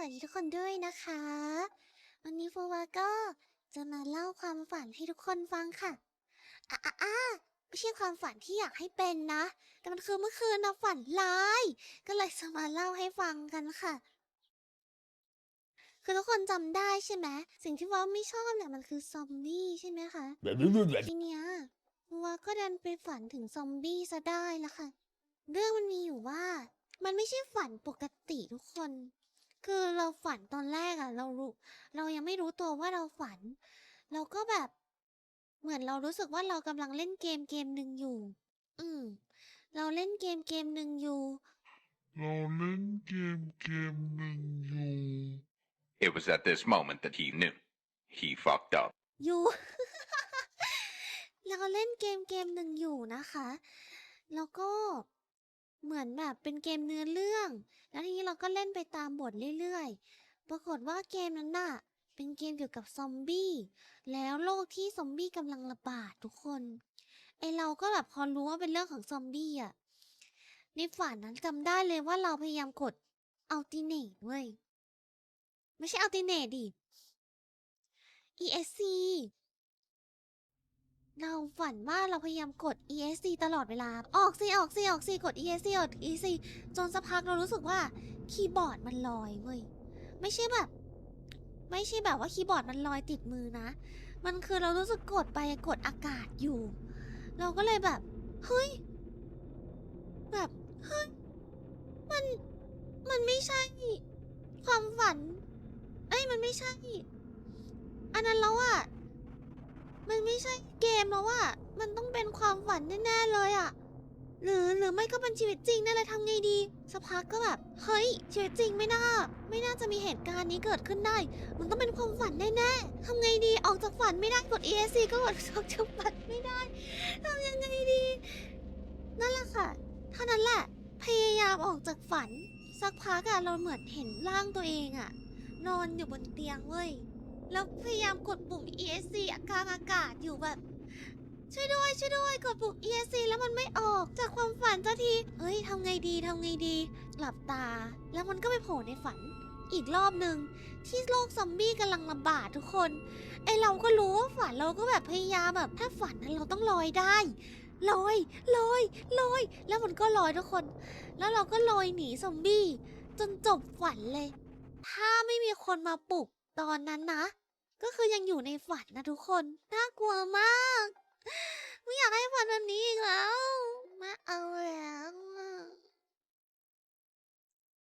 วัสดีทุกคนด้วยนะคะ วันนี้ฟูวาก็จะมาเล่าความฝันให้ทุกคนฟังค่ะอะอะอะไม่ใช่ความฝันที่อยากให้เป็นนะ แต่มันคือเมื่อคืนนะฝันร้าย ก็เลยจะมาเล่าให้ฟังกันค่ะ คือทุกคนจำได้ใช่ไหมสิ่งที่ว่าไม่ชอบเนี่ยมันคือซอมบี้ใช่ไหมคะทีเนี้ยวัวก็ดันไปฝันถึงซอมบี้ซะได้ละค่ะ เรื่องมันมีอยู่ว่า มันไม่ใช่ฝันปกติทุกคน คือเราฝันตอนแรกอะเรารู้เรายังไม่รู้ตัวว่าเราฝัน เราก็แบบ เหมือนเรารู้สึกว่าเรากำลังเล่นเกมเกมหนึ่งอยู่ อืม เราเล่นเกมเกมหนึ่งอยู่ เราเล่นเกมเกมหนึ่งอยู่ It was at this moment that he knew. He fucked up. อยู่ เราเล่นเกมเกมหนึ่งอยู่นะคะ แล้วก็ เหมือนแบบเป็นเกมเนื้อเรื่อง แล้วทีนี้เราก็เล่นไปตามบทเรื่อยๆ ปรากฏว่าเกมนั้นน่ะ เป็นเกมเกี่ยวกับซอมบี้ แล้วโลกที่ซอมบี้กำลังระบาดทุกคน ไอเราก็แบบพอรู้ว่าเป็นเรื่องของซอมบี้อะ ในฝันนั้นจำได้เลยว่าเราพยายามกดอัลติเนตเว้ย ไม่ใช่อัลติเนตดิ ESC เราฝันว่าเราพยายามกด ESC ตลอดเวลา ออกสิออกสิออกสิกด ESC ออก ESC จนสักพักเรารู้สึกว่าคีย์บอร์ดมันลอยเว้ย ไม่ใช่แบบ ไม่ใช่แบบว่าคีย์บอร์ดมันลอยติดมือนะ มันคือเรารู้สึกกดไปกดอากาศอยู่ เราก็เลยแบบ เฮ้ย แบบเฮ้ย มัน มันไม่ใช่ ความฝัน เอ้ย มันไม่ใช่ อันนั้นแล้วอะ มันไม่ใช่เกมแล้วอะมันต้องเป็นความฝันแน่ๆเลยอะหรือหรือไม่ก็เป็นชีวิตจริงแน่เลยทำไงดีสักพักก็แบบ เฮ้ย ชีวิตจริงไม่น่า ไม่น่าจะมีเหตุการณ์นี้เกิดขึ้นได้ มันต้องเป็นความฝันแน่ๆทำไงดีออกจากฝันไม่ได้กด ESC ก็กดออกจากฝันไม่ได้ทำยังไงดี นั่นแหละค่ะเท่านั้นแหละ พยายามออกจากฝัน สักพักอะเราเหมือนเห็นร่างตัวเองอะนอนอยู่บนเตียงเว้ยแล้วพยายามกดปุ่ม ESC กลางอากาศอยู่แบบ ช่วยด้วยช่วยด้วยกดปุ่ม ESC แล้วมันไม่ออกจากความฝันสักทีเฮ้ยทำไงดีทำไงดี หลับตา แล้วมันก็ไปโผล่ในฝัน อีกรอบหนึ่งที่โลกซอมบี้กำลังระบาดทุกคนไอเราก็รู้ว่าฝันเราก็แบบพยายามแบบถ้าฝันนั้นเราต้องลอยได้ลอยลอยลอย แล้วมันก็ลอยทุกคน แล้วเราก็ลอยหนีซอมบี้จนจบฝันเลย ถ้าไม่มีคนมาปลุกตอนนั้นนะ ก็คือยังอยู่ในฝันนะทุกคน น่ากลัวมาก ไม่อยากให้ฝันแบบนี้อีกแล้ว มาเอาแล้ว